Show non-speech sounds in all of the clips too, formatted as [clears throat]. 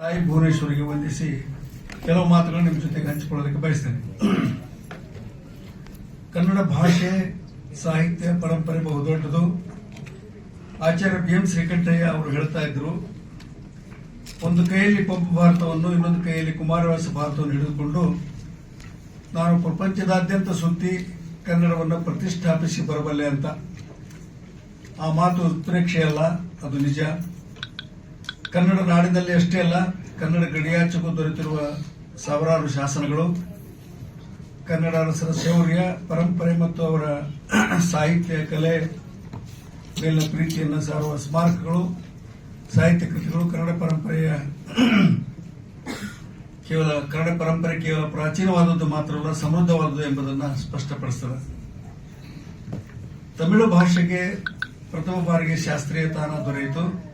ತಾಯಿ ಭುವನೇಶ್ವರಿಗೆ ವಂದಿಸಿ ಕೆಲವು ಮಾತುಗಳನ್ನು ನಿಮ್ಮ ಜೊತೆಗೆ ಹಂಚಿಕೊಳ್ಳೋದಕ್ಕೆ ಬಯಸ್ತೇನೆ. ಕನ್ನಡ ಭಾಷೆ, ಸಾಹಿತ್ಯ, ಪರಂಪರೆ ಬಹುದೊಡ್ಡದು ಆಚಾರ್ಯ ಬಿ ಎಂ ಶ್ರೀಕಂಠಯ್ಯ ಅವರು ಹೇಳ್ತಾ ಇದ್ರು, ಒಂದು ಕೈಯಲ್ಲಿ ಪಂಪ ಭಾರತವನ್ನು, ಇನ್ನೊಂದು ಕೈಯಲ್ಲಿ ಕುಮಾರವ್ಯಾಸ ಭಾರತವನ್ನು ಹಿಡಿದುಕೊಂಡು ನಾನು ಪ್ರಪಂಚದಾದ್ಯಂತ ಸುತ್ತಿ ಕನ್ನಡವನ್ನು ಪ್ರತಿಷ್ಠಾಪಿಸಿ ಬರಬಲ್ಲೆ ಅಂತ. ಆ ಮಾತು ಉತ್ಪ್ರೇಕ್ಷೆ ಅಲ್ಲ, ಅದು ನಿಜ. ಕನ್ನಡ ನಾಡಿನಲ್ಲಿ ಅಷ್ಟೇ ಅಲ್ಲ, ಕನ್ನಡ ಗಡಿಯಾಚೆಗೂ ದೊರೆತಿರುವ ಸಾವಿರಾರು ಶಾಸನಗಳು, ಕನ್ನಡ ಅರಸರ ಶೌರ್ಯ, ಪರಂಪರೆ ಮತ್ತು ಅವರ [clears throat] ಸಾಹಿತ್ಯ, ಕಲೆ, ಮೇಲಿನ ಪ್ರೀತಿಯನ್ನು ಸಾರುವ ಸ್ಮಾರಕಗಳು, ಸಾಹಿತ್ಯ ಕೃತಿಗಳು ಕನ್ನಡ ಪರಂಪರೆಯ [clears throat] ಕೇವಲ, ಕನ್ನಡ ಪರಂಪರೆ ಕೇವಲ ಪ್ರಾಚೀನವಾದದ್ದು ಮಾತ್ರವಲ್ಲ, ಸಮೃದ್ಧವಾದದ್ದು ಎಂಬುದನ್ನು ಸ್ಪಷ್ಟಪಡಿಸ್ತದೆ. ತಮಿಳು ಭಾಷೆಗೆ ಪ್ರಥಮ ಬಾರಿಗೆ ಶಾಸ್ತ್ರೀಯ ತಾಣ ದೊರೆಯಿತು.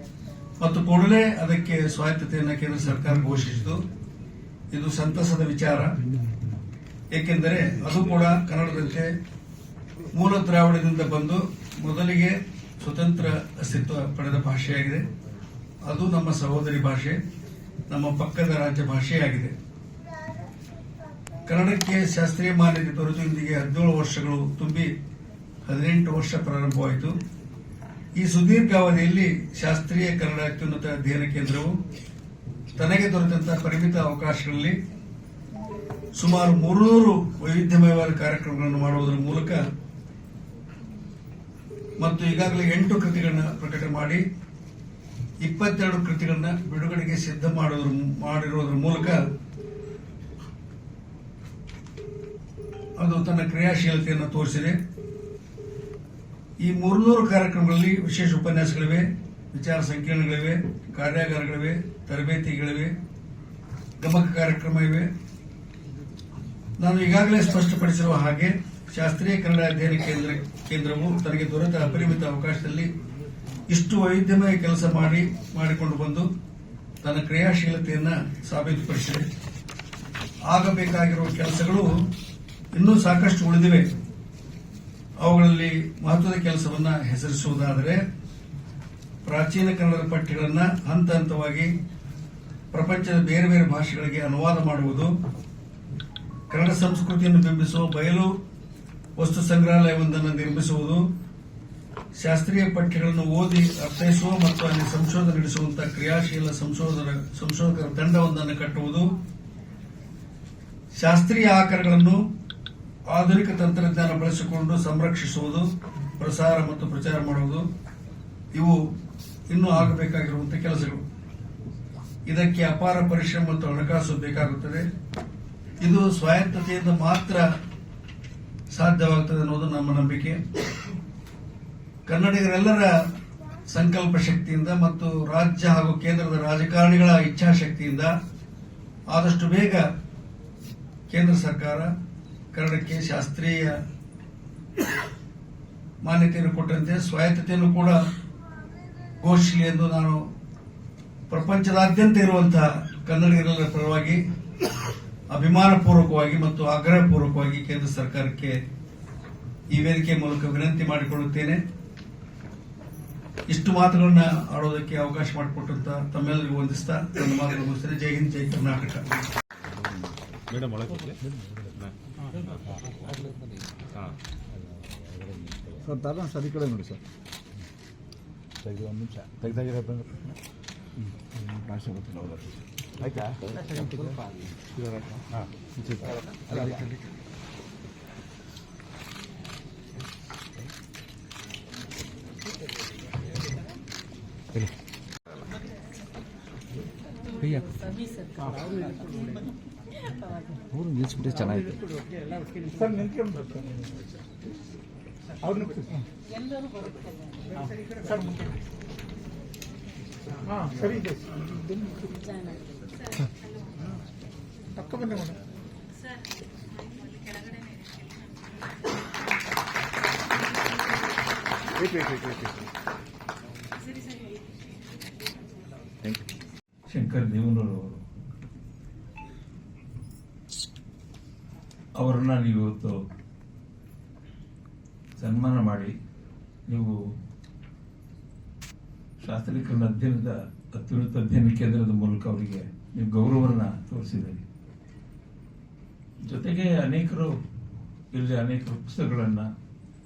ಮತ್ತು ಕೂಡಲೇ ಅದಕ್ಕೆ ಸ್ವಾಯತ್ತತೆಯನ್ನು ಕೇಂದ್ರ ಸರ್ಕಾರ ಘೋಷಿಸಿತು. ಇದು ಸಂತಸದ ವಿಚಾರ. ಏಕೆಂದರೆ ಅದು ಕೂಡ ಕನ್ನಡದಂತೆ ಮೂಲ ದ್ರಾವಿಡದಿಂದ ಬಂದು ಮೊದಲಿಗೆ ಸ್ವತಂತ್ರ ಅಸ್ತಿತ್ವ ಪಡೆದ ಭಾಷೆಯಾಗಿದೆ. ಅದು ನಮ್ಮ ಸಹೋದರಿ ಭಾಷೆ, ನಮ್ಮ ಪಕ್ಕದ ರಾಜ್ಯ ಭಾಷೆಯಾಗಿದೆ. ಕನ್ನಡಕ್ಕೆ ಶಾಸ್ತ್ರೀಯ ಮಾನ್ಯತೆ ಇಂದಿಗೆ ಹದಿನೇಳು ವರ್ಷಗಳು ತುಂಬಿ ಹದಿನೆಂಟು ವರ್ಷ ಪ್ರಾರಂಭವಾಯಿತು. ಈ ಸುದೀರ್ಘ ಅವಧಿಯಲ್ಲಿ ಶಾಸ್ತ್ರೀಯ ಕನ್ನಡ ಅತ್ಯುನ್ನತ ಅಧ್ಯಯನ ಕೇಂದ್ರವು ತನಗೆ ದೊರೆತಂತಹ ಪರಿಮಿತ ಅವಕಾಶಗಳಲ್ಲಿ ಸುಮಾರು ಮೂರುನೂರು ವೈವಿಧ್ಯಮಯವಾದ ಕಾರ್ಯಕ್ರಮಗಳನ್ನು ಮಾಡುವುದರ ಮೂಲಕ ಮತ್ತು ಈಗಾಗಲೇ ಎಂಟು ಕೃತಿಗಳನ್ನು ಪ್ರಕಟ ಮಾಡಿ ಇಪ್ಪತ್ತೆರಡು ಕೃತಿಗಳನ್ನು ಬಿಡುಗಡೆಗೆ ಸಿದ್ಧ ಮಾಡೋದ್ರ ಮಾಡಿರುವುದರ ಮೂಲಕ ಅದು ತನ್ನ ಕ್ರಿಯಾಶೀಲತೆಯನ್ನು ತೋರಿಸಿದೆ. ಈ ಮೂರ್ನೂರು ಕಾರ್ಯಕ್ರಮಗಳಲ್ಲಿ ವಿಶೇಷ ಉಪನ್ಯಾಸಗಳಿವೆ, ವಿಚಾರ ಸಂಕಿರಣಗಳಿವೆ, ಕಾರ್ಯಾಗಾರಗಳಿವೆ, ತರಬೇತಿಗಳಿವೆ, ಗಮಕ ಕಾರ್ಯಕ್ರಮ ಇವೆ. ನಾನು ಈಗಾಗಲೇ ಸ್ಪಷ್ಟಪಡಿಸಿರುವ ಹಾಗೆ ಶಾಸ್ತ್ರೀಯ ಕನ್ನಡ ಅಧ್ಯಯನ ಕೇಂದ್ರ, ಕೇಂದ್ರವು ತನಗೆ ದೊರೆತ ಅಪರಿಮಿತ ಅವಕಾಶದಲ್ಲಿ ಇಷ್ಟು ವೈವಿಧ್ಯಮಯ ಕೆಲಸ ಮಾಡಿ, ಮಾಡಿಕೊಂಡು ಬಂದು ತನ್ನ ಕ್ರಿಯಾಶೀಲತೆಯನ್ನು ಸಾಬೀತುಪಡಿಸಿದೆ. ಆಗಬೇಕಾಗಿರುವ ಕೆಲಸಗಳು ಇನ್ನೂ ಸಾಕಷ್ಟು ಉಳಿದಿವೆ. ಅವುಗಳಲ್ಲಿ ಮಹತ್ವದ ಕೆಲಸವನ್ನ ಹೆಸರಿಸುವುದಾದರೆ ಪ್ರಾಚೀನ ಕನ್ನಡದ ಪಠ್ಯಗಳನ್ನು ಹಂತ ಹಂತವಾಗಿ ಪ್ರಪಂಚದ ಬೇರೆ ಬೇರೆ ಭಾಷೆಗಳಿಗೆ ಅನುವಾದ ಮಾಡುವುದು, ಕನ್ನಡ ಸಂಸ್ಕೃತಿಯನ್ನು ಬಿಂಬಿಸುವ ಬಯಲು ವಸ್ತು ಸಂಗ್ರಹಾಲಯವೊಂದನ್ನು ನಿರ್ಮಿಸುವುದು, ಶಾಸ್ತ್ರೀಯ ಪಠ್ಯಗಳನ್ನು ಓದಿ ಅರ್ಥೈಸುವ ಮತ್ತು ಅಲ್ಲಿ ಸಂಶೋಧನೆ ನಡೆಸುವಂತಹ ಕ್ರಿಯಾಶೀಲ ಸಂಶೋಧನ, ಸಂಶೋಧಕರ ತಂಡವೊಂದನ್ನು ಕಟ್ಟುವುದು, ಶಾಸ್ತ್ರೀಯ ಆಕಾರಗಳನ್ನು ಆಧುನಿಕ ತಂತ್ರಜ್ಞಾನ ಬಳಸಿಕೊಂಡು ಸಂರಕ್ಷಿಸುವುದು, ಪ್ರಸಾರ ಮತ್ತು ಪ್ರಚಾರ ಮಾಡುವುದು, ಇವು ಇನ್ನೂ ಆಗಬೇಕಾಗಿರುವಂತಹ ಕೆಲಸಗಳು. ಇದಕ್ಕೆ ಅಪಾರ ಪರಿಶ್ರಮ ಮತ್ತು ಹಣಕಾಸು ಬೇಕಾಗುತ್ತದೆ. ಇದು ಸ್ವಾಯತ್ತತೆಯಿಂದ ಮಾತ್ರ ಸಾಧ್ಯವಾಗುತ್ತದೆ ಅನ್ನೋದು ನಮ್ಮ ನಂಬಿಕೆ. ಕನ್ನಡಿಗರೆಲ್ಲರ ಸಂಕಲ್ಪ ಶಕ್ತಿಯಿಂದ ಮತ್ತು ರಾಜ್ಯ ಹಾಗೂ ಕೇಂದ್ರದ ರಾಜಕಾರಣಿಗಳ ಇಚ್ಛಾಶಕ್ತಿಯಿಂದ ಆದಷ್ಟು ಬೇಗ ಕೇಂದ್ರ ಸರ್ಕಾರ ಕನ್ನಡಕ್ಕೆ ಶಾಸ್ತ್ರೀಯ ಮಾನ್ಯತೆಯನ್ನು ಕೊಟ್ಟಂತೆ ಸ್ವಾಯತ್ತತೆಯನ್ನು ಕೂಡ ಘೋಷಿಸಲಿ ಎಂದು ನಾನು ಪ್ರಪಂಚದಾದ್ಯಂತ ಇರುವಂತಹ ಕನ್ನಡಿಗರ ಪರವಾಗಿ ಅಭಿಮಾನಪೂರ್ವಕವಾಗಿ ಮತ್ತು ಆಗ್ರಹಪೂರ್ವಕವಾಗಿ ಕೇಂದ್ರ ಸರ್ಕಾರಕ್ಕೆ ಈ ವೇದಿಕೆ ಮೂಲಕ ವಿನಂತಿ ಮಾಡಿಕೊಳ್ಳುತ್ತೇನೆ. ಇಷ್ಟು ಮಾತುಗಳನ್ನ ಆಡೋದಕ್ಕೆ ಅವಕಾಶ ಮಾಡಿಕೊಟ್ಟಂತ ತಮ್ಮೆಲ್ಲರಿಗೂ ವಂದಿಸ್ತಾ ನನ್ನ ಮಾತುಗಳು ಜೈ ಹಿಂದ್, ಜೈ Karnataka. Entonces salí con él nosotros. ¿Te digo a? Te digo ಅವರು ನಿಲ್ಲಿಸ್ಬಿಟ್ರೆ ಚೆನ್ನಾಗಿದೆ. ಸರ್ ನಿಂತ್ಕೊಂಡು ಅವ್ರನ್ನ ಸರ್ ಹಾಂ ಸರಿ ಇದೆ. ಪಕ್ಕ ಬನ್ನಿ madam. Wait wait wait wait thank you Shankar Devanur ಅವರು ಅವರನ್ನ ನೀವು ಇವತ್ತು ಸನ್ಮಾನ ಮಾಡಿ, ನೀವು ಶಾಸ್ತ್ರೀಕರಣ ಅಧ್ಯಯನದ ಅತ್ಯುನ್ನತ ಅಧ್ಯಯನ ಕೇಂದ್ರದ ಮೂಲಕ ಅವರಿಗೆ ನೀವು ಗೌರವವನ್ನು ತೋರಿಸಿದ್ದೀರಿ. ಜೊತೆಗೆ ಅನೇಕರು ಇಲ್ಲಿ ಅನೇಕ ಪುಸ್ತಕಗಳನ್ನು,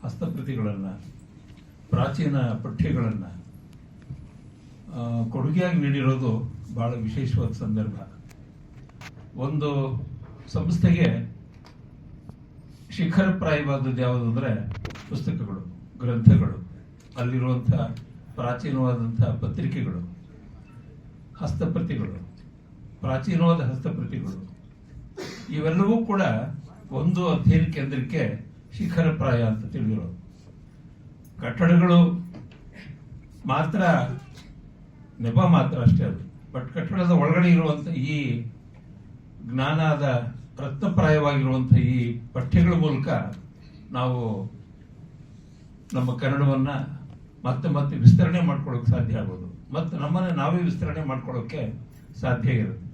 ಹಸ್ತಪ್ರತಿಗಳನ್ನು, ಪ್ರಾಚೀನ ಪಠ್ಯಗಳನ್ನು ಕೊಡುಗೆಯಾಗಿ ನೀಡಿರೋದು ಬಹಳ ವಿಶೇಷವಾದ ಸಂದರ್ಭ. ಒಂದು ಸಂಸ್ಥೆಗೆ ಶಿಖರಪ್ರಾಯವಾದದ್ದು ಯಾವುದು ಅಂದರೆ ಪುಸ್ತಕಗಳು, ಗ್ರಂಥಗಳು. ಅಲ್ಲಿರುವಂಥ ಪ್ರಾಚೀನವಾದಂಥ ಪತ್ರಿಕೆಗಳು, ಹಸ್ತಪ್ರತಿಗಳು, ಪ್ರಾಚೀನವಾದ ಹಸ್ತಪ್ರತಿಗಳು. ಇವೆಲ್ಲವೂ ಕೂಡ ಒಂದು ಅಧ್ಯಯನ ಕೇಂದ್ರಕ್ಕೆ ಶಿಖರಪ್ರಾಯ ಅಂತ ತಿಳಿದಿರೋದು. ಕಟ್ಟಡಗಳು ಮಾತ್ರ ನೆಪ ಮಾತ್ರ ಅಷ್ಟೇ ಅದು. ಬಟ್ ಕಟ್ಟಡದ ಒಳಗಡೆ ಇರುವಂಥ ಈ ಜ್ಞಾನದ ರತ್ನಪ್ರಾಯವಾಗಿರುವಂತಹ ಈ ಪಠ್ಯಗಳ ಮೂಲಕ ನಾವು ನಮ್ಮ ಕನ್ನಡವನ್ನ ಮತ್ತೆ ಮತ್ತೆ ವಿಸ್ತರಣೆ ಮಾಡ್ಕೊಳ್ಳೋಕೆ ಸಾಧ್ಯ ಆಗೋದು ಮತ್ತು ನಮ್ಮನ್ನ ನಾವೇ ವಿಸ್ತರಣೆ ಮಾಡ್ಕೊಳ್ಳೋಕೆ ಸಾಧ್ಯ ಇರುತ್ತೆ.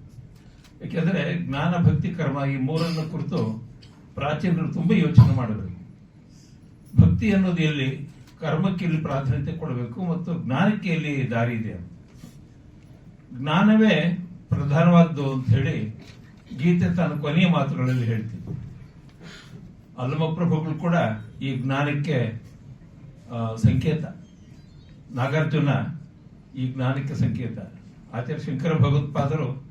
ಯಾಕೆಂದ್ರೆ ಜ್ಞಾನ, ಭಕ್ತಿ, ಕರ್ಮ ಈ ಮೂರನ್ನು ಕುರಿತು ಪ್ರಾಚೀನರು ತುಂಬಾ ಯೋಚನೆ ಮಾಡಿದರು. ಭಕ್ತಿ ಅನ್ನೋದು ಎಲ್ಲಿ? ಕರ್ಮಕ್ಕೆ ಇಲ್ಲಿ ಪ್ರಾಧಾನ್ಯತೆ ಕೊಡಬೇಕು ಮತ್ತು ಜ್ಞಾನಕ್ಕೆ ಇಲ್ಲಿ ದಾರಿ ಇದೆ. ಜ್ಞಾನವೇ ಪ್ರಧಾನವಾದ್ದು ಅಂತ ಹೇಳಿ ಗೀತೆ ತನ್ನ ಕೊನೆಯ ಮಾತುಗಳಲ್ಲಿ ಹೇಳ್ತೀನಿ. ಅಲ್ಲಮಪ್ರಭುಗಳು ಕೂಡ ಈ ಜ್ಞಾನಕ್ಕೆ ಸಂಕೇತ. ನಾಗಾರ್ಜುನ ಈ ಜ್ಞಾನಕ್ಕೆ ಸಂಕೇತ. ಆಚಾರ್ಯ ಶಂಕರ ಭಗವತ್ಪಾದರು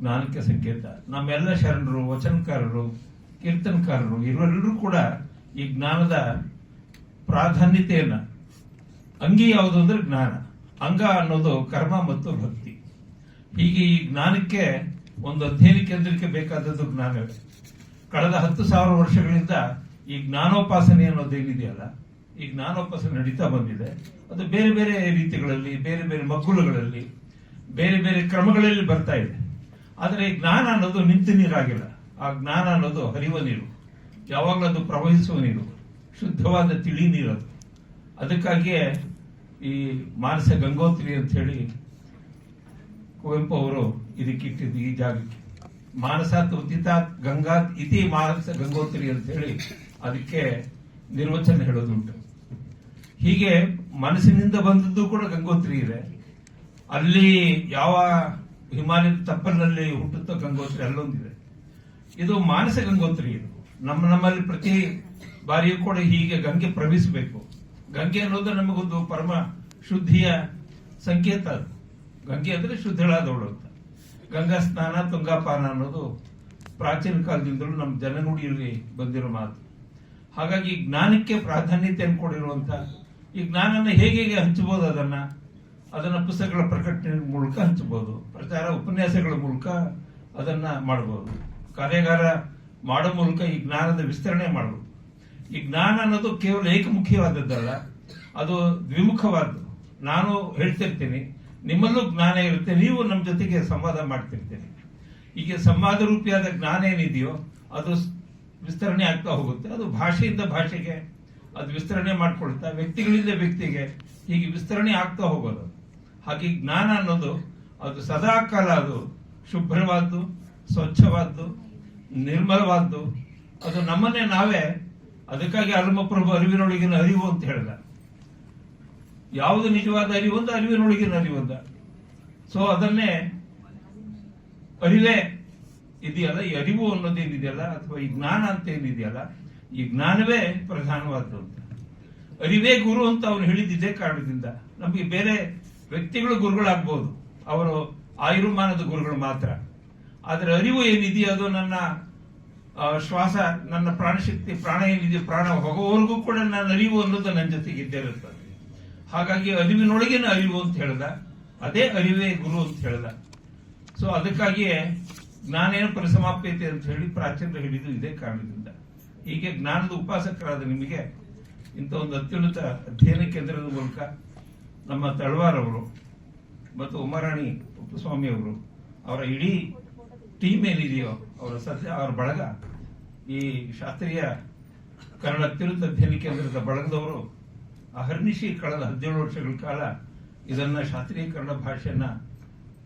ಜ್ಞಾನಕ್ಕೆ ಸಂಕೇತ. ನಮ್ಮೆಲ್ಲ ಶರಣರು, ವಚನಕಾರರು, ಕೀರ್ತನಕಾರರು, ಇವರೆಲ್ಲರೂ ಕೂಡ ಈ ಜ್ಞಾನದ ಪ್ರಾಧಾನ್ಯತೆಯನ್ನು, ಅಂಗಿ ಯಾವುದು ಅಂದ್ರೆ ಜ್ಞಾನ. ಅಂಗ ಅನ್ನೋದು ಕರ್ಮ ಮತ್ತು ಭಕ್ತಿ. ಹೀಗೆ ಈ ಜ್ಞಾನಕ್ಕೆ ಒಂದು ಅಧ್ಯಯನ ಕೇಂದ್ರಕ್ಕೆ ಬೇಕಾದದ್ದು ಜ್ಞಾನವೇ ಕಳೆದ ಹತ್ತು ಸಾವಿರ ವರ್ಷಗಳಿಂದ ಈ ಜ್ಞಾನೋಪಾಸನೆ ಅನ್ನೋದೇನಿದೆಯಲ್ಲ ಈ ಜ್ಞಾನೋಪಾಸನೆ ನಡೀತಾ ಬಂದಿದೆ. ಅದು ಬೇರೆ ಬೇರೆ ರೀತಿಗಳಲ್ಲಿ, ಬೇರೆ ಬೇರೆ ಮಗ್ಗುಲುಗಳಲ್ಲಿ, ಬೇರೆ ಬೇರೆ ಕ್ರಮಗಳಲ್ಲಿ ಬರ್ತಾ ಇದೆ. ಆದರೆ ಈ ಜ್ಞಾನ ಅನ್ನೋದು ನಿಂತು ನೀರಾಗಿಲ್ಲ. ಆ ಜ್ಞಾನ ಅನ್ನೋದು ಹರಿಯುವ ನೀರು. ಯಾವಾಗಲೂ ಅದು ಪ್ರವಹಿಸುವ ನೀರು. ಶುದ್ಧವಾದ ತಿಳಿ ನೀರದು ಅದಕ್ಕಾಗಿಯೇ ಈ ಮಾನಸ ಗಂಗೋತ್ರಿ ಅಂತ ಹೇಳಿ ಕುವೆಂಪು ಅವರು ಇದಕ್ಕೆ ಇಟ್ಟಿದ್ದು ಈ ಜಾಗಕ್ಕೆ. ಮಾನಸಾತ್ ಉದಿತಾತ್ ಗಂಗಾತ್ ಇತಿ ಮಾನಸ ಗಂಗೋತ್ರಿ ಅಂತ ಹೇಳಿ ಅದಕ್ಕೆ ನಿರ್ವಚನ ಹೇಳೋದುಂಟು. ಹೀಗೆ ಮನಸ್ಸಿನಿಂದ ಬಂದದ್ದು ಕೂಡ ಗಂಗೋತ್ರಿ ಇದೆ. ಅಲ್ಲಿ ಯಾವ ಹಿಮಾಲಯದ ತಪ್ಪಲಿನಲ್ಲಿ ಹುಟ್ಟುತ್ತೋ ಗಂಗೋತ್ರಿ ಅಲ್ಲೊಂದಿದೆ. ಇದು ಮಾನಸ ಗಂಗೋತ್ರಿ ಇದು. ನಮ್ಮ ನಮ್ಮಲ್ಲಿ ಪ್ರತಿ ಬಾರಿಯೂ ಕೂಡ ಹೀಗೆ ಗಂಗೆ ಪ್ರವೇಶಿಸಬೇಕು. ಗಂಗೆ ಅನ್ನೋದು ನಮಗೊಂದು ಪರಮ ಶುದ್ಧಿಯ ಸಂಕೇತ ಅದು. ಗಂಗೆ ಅಂದ್ರೆ ಶುದ್ಧಳಾದವಳು ಅಂತ. ಗಂಗಾ ಸ್ನಾನ, ತುಂಗಾಪಾನ ಅನ್ನೋದು ಪ್ರಾಚೀನ ಕಾಲದಿಂದಲೂ ನಮ್ಮ ಜನಗುಡಿಯಲ್ಲಿ ಬಂದಿರೋ ಮಾತು. ಹಾಗಾಗಿ ಜ್ಞಾನಕ್ಕೆ ಪ್ರಾಧಾನ್ಯತೆಯನ್ನು ಕೊಡಿರುವಂತ ಈ ಜ್ಞಾನನ ಹೇಗೆ ಹೇಗೆ ಹಂಚಬಹುದು ಅದನ್ನ? ಅದನ್ನ ಪುಸ್ತಕಗಳ ಪ್ರಕಟಣೆ ಮೂಲಕ ಹಂಚಬಹುದು. ಪ್ರಚಾರ ಉಪನ್ಯಾಸಗಳ ಮೂಲಕ ಅದನ್ನ ಮಾಡಬಹುದು. ಕಾರ್ಯಾಗಾರ ಮಾಡೋ ಮೂಲಕ ಈ ಜ್ಞಾನದ ವಿಸ್ತರಣೆ ಮಾಡಬಹುದು. ಈ ಜ್ಞಾನ ಅನ್ನೋದು ಕೇವಲ ಏಕಮುಖಿಯಾದದ್ದಲ್ಲ ಅದು ದ್ವಿಮುಖವಾದ್ದು. ನಾನು ಹೇಳ್ತಿರ್ತೀನಿ ನಿಮ್ಮಲ್ಲೂ ಜ್ಞಾನ ಇರುತ್ತೆ, ನೀವು ನಮ್ಮ ಜೊತೆಗೆ ಸಂವಾದ ಮಾಡ್ತಿರ್ತೀರಿ. ಈಗ ಸಂವಾದ ರೂಪಿಯಾದ ಜ್ಞಾನ ಏನಿದೆಯೋ, ಅದು ವಿಸ್ತರಣೆ ಆಗ್ತಾ ಹೋಗುತ್ತೆ. ಅದು ಭಾಷೆಯಿಂದ ಭಾಷೆಗೆ, ಅದು ವಿಸ್ತರಣೆ ಮಾಡ್ಕೊಳ್ತಾ, ವ್ಯಕ್ತಿಗಳಿಂದ ವ್ಯಕ್ತಿಗೆ ಹೀಗೆ ವಿಸ್ತರಣೆ ಆಗ್ತಾ ಹೋಗೋದು. ಹಾಗೆ ಜ್ಞಾನ ಅನ್ನೋದು, ಅದು ಸದಾ ಕಾಲ ಅದು ಶುಭ್ರವಾದ್ದು, ಸ್ವಚ್ಛವಾದ್ದು, ನಿರ್ಮಲವಾದ್ದು. ಅದು ನಮ್ಮನ್ನೇ ನಾವೇ, ಅದಕ್ಕಾಗಿ ಅಲ್ಮಪ್ರಭು ಅರಿವಿನೊಳಗಿನ ಅರಿವು ಅಂತ ಹೇಳಿದ ಯಾವುದು ನಿಜವಾದ ಅರಿವೊಂದ ಅರಿವಿನೊಳಗಿನ ಅಂತ ಸೊ ಅದನ್ನೇ ಅರಿವೇ ಇದೆಯಲ್ಲ, ಈ ಅರಿವು ಅನ್ನೋದೇನಿದೆಯಲ್ಲ ಅಥವಾ ಈ ಜ್ಞಾನ ಅಂತ ಏನಿದೆಯಲ್ಲ, ಈ ಜ್ಞಾನವೇ ಪ್ರಧಾನವಾದ್ದು ಅಂತ. ಅರಿವೇ ಗುರು ಅಂತ ಅವನು ಹೇಳಿದ್ದಿದ್ದೇ ಕಾರಣದಿಂದ. ನಮಗೆ ಬೇರೆ ವ್ಯಕ್ತಿಗಳು ಗುರುಗಳಾಗ್ಬೋದು. ಅವರು ಆಯುರ್ಮಾನದ ಗುರುಗಳು ಮಾತ್ರ. ಆದ್ರೆ ಅರಿವು ಏನಿದೆಯೋ ಅದು ನನ್ನ ಶ್ವಾಸ, ನನ್ನ ಪ್ರಾಣಶಕ್ತಿ, ಪ್ರಾಣ ಏನಿದೆಯೋ, ಪ್ರಾಣ ಹೋಗೋವರೆಗೂ ಕೂಡ ನನ್ನ ಅರಿವು ಅನ್ನೋದು ನನ್ನ ಜೊತೆಗೆ ಇದ್ದೇ ಇರುತ್ತದೆ. ಹಾಗಾಗಿ ಅರಿವಿನೊಳಗಿನ ಅರಿವು ಅಂತ ಹೇಳ್ದ. ಅದೇ ಅರಿವೇ ಗುರು ಅಂತ ಹೇಳ್ದ. ಸೊ ಅದಕ್ಕಾಗಿಯೇ ಜ್ಞಾನೇನು ಪರಿಸಮಾಪ್ಯತೆ ಅಂತ ಹೇಳಿ ಪ್ರಾಚೀನರು ಹಿಡಿದು ಇದೇ ಕಾರಣದಿಂದ. ಹೀಗೆ ಜ್ಞಾನದ ಉಪಾಸಕರಾದ ನಿಮಗೆ ಇಂಥ ಒಂದು ಅತ್ಯುನ್ನತ ಅಧ್ಯಯನ ಕೇಂದ್ರದ ಮೂಲಕ ನಮ್ಮ ತಳವಾರ್ ಅವರು ಮತ್ತು ಉಮಾರಾಣಿ ಅವರು ಅವರ ಇಡೀ ಟೀಮ್ ಏನಿದೆಯೋ ಅವರ ಸದ್ಯ ಅವರ ಬಳಗ ಈ ಶಾಸ್ತ್ರೀಯ ಕನ್ನಡ ಅತ್ಯುನ್ನತ ಅಧ್ಯಯನ ಕೇಂದ್ರದ ಬಳಗದವರು ಅಹರ್ನಿಶಿ ಕಳೆದ ಹದಿನೇಳು ವರ್ಷಗಳ ಕಾಲ ಇದನ್ನ ಶಾಸ್ತ್ರೀಯ ಕನ್ನಡ ಭಾಷೆಯನ್ನ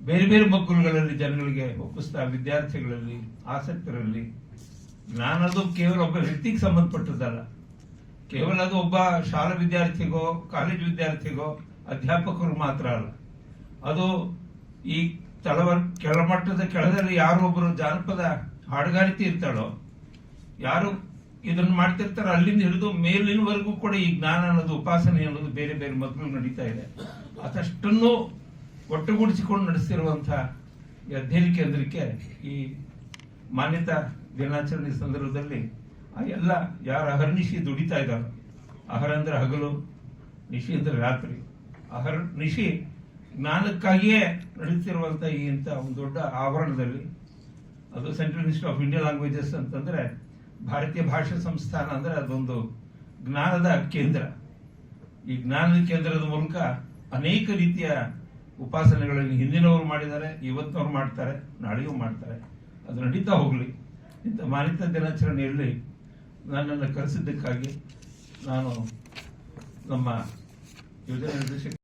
ಬೇರೆ ಬೇರೆ ಮಗ್ಗುಲುಗಳಲ್ಲಿ ಜನಗಳಿಗೆ ಒಪ್ಪಿಸ್ತಾ ವಿದ್ಯಾರ್ಥಿಗಳಲ್ಲಿ, ಆಸಕ್ತರಲ್ಲಿ. ಜ್ಞಾನದು ಕೇವಲ ಒಬ್ಬ ವ್ಯಕ್ತಿಗೆ ಸಂಬಂಧಪಟ್ಟದ್ದಲ್ಲ. ಕೇವಲ ಅದು ಒಬ್ಬ ಶಾಲಾ ವಿದ್ಯಾರ್ಥಿಗೋ, ಕಾಲೇಜ್ ವಿದ್ಯಾರ್ಥಿಗೋ, ಅಧ್ಯಾಪಕರು ಮಾತ್ರ ಅಲ್ಲ. ಅದು ಈ ತಳವ ಕೆಳಮಟ್ಟದ ಕೆಳದಲ್ಲಿ ಯಾರೊಬ್ಬರು ಜಾನಪದ ಹಾಡುಗಾರಿಕೆ ಇರ್ತಾಳೋ, ಯಾರು ಇದನ್ನ ಮಾಡ್ತಿರ್ತಾರೆ. ಅಲ್ಲಿಂದ ಹಿಡಿದು ಮೇಲಿನವರೆಗೂ ಕೂಡ ಈ ಜ್ಞಾನ ಅನ್ನೋದು, ಉಪಾಸನೆ ಅನ್ನೋದು ಬೇರೆ ಬೇರೆ ಮಕ್ಕಳು ನಡೀತಾ ಇದೆ. ಅದಷ್ಟನ್ನು ಒಟ್ಟುಗೂಡಿಸಿಕೊಂಡು ನಡೆಸಿರುವಂತಹ ಈ ಅಧ್ಯಯನ ಕೇಂದ್ರಕ್ಕೆ ಈ ಮಾನ್ಯತಾ ದಿನಾಚರಣೆ ಸಂದರ್ಭದಲ್ಲಿ ಆ ಎಲ್ಲ ಯಾರು ಅಹರ್ನಿಶಿ ದುಡಿತಾ ಇದ್ದಾರೆ, ಅಹರ ಅಂದ್ರೆ ಹಗಲು, ನಿಶಿ ಅಂದ್ರೆ ರಾತ್ರಿ, ಅಹರ್ ನಿಶಿ ಜ್ಞಾನಕ್ಕಾಗಿಯೇ ನಡೀತಿರುವಂತಹ ಈ ಇಂಥ ಒಂದು ದೊಡ್ಡ ಆವರಣದಲ್ಲಿ, ಅದು central institute of Indian languages ಅಂತಂದ್ರೆ ಭಾರತೀಯ ಭಾಷಾ ಸಂಸ್ಥಾನ ಅಂದರೆ ಅದೊಂದು ಜ್ಞಾನದ ಕೇಂದ್ರ. ಈ ಜ್ಞಾನದ ಕೇಂದ್ರದ ಮೂಲಕ ಅನೇಕ ರೀತಿಯ ಉಪಾಸನೆಗಳನ್ನು ಹಿಂದಿನವರು ಮಾಡಿದ್ದಾರೆ, ಇವತ್ತಿನವರು ಮಾಡ್ತಾರೆ, ನಾಳೆಯೂ ಮಾಡ್ತಾರೆ. ಅದು ನಡೀತಾ ಹೋಗಲಿ. ಇಂಥ ಮಾನ್ಯತಾ ದಿನಾಚರಣೆಯಲ್ಲಿ ನನ್ನನ್ನು ಕರೆಸಿದ್ದಕ್ಕಾಗಿ ನಾನು ನಮ್ಮ ಯೋಜನೆ ನಿರ್ದೇಶಕ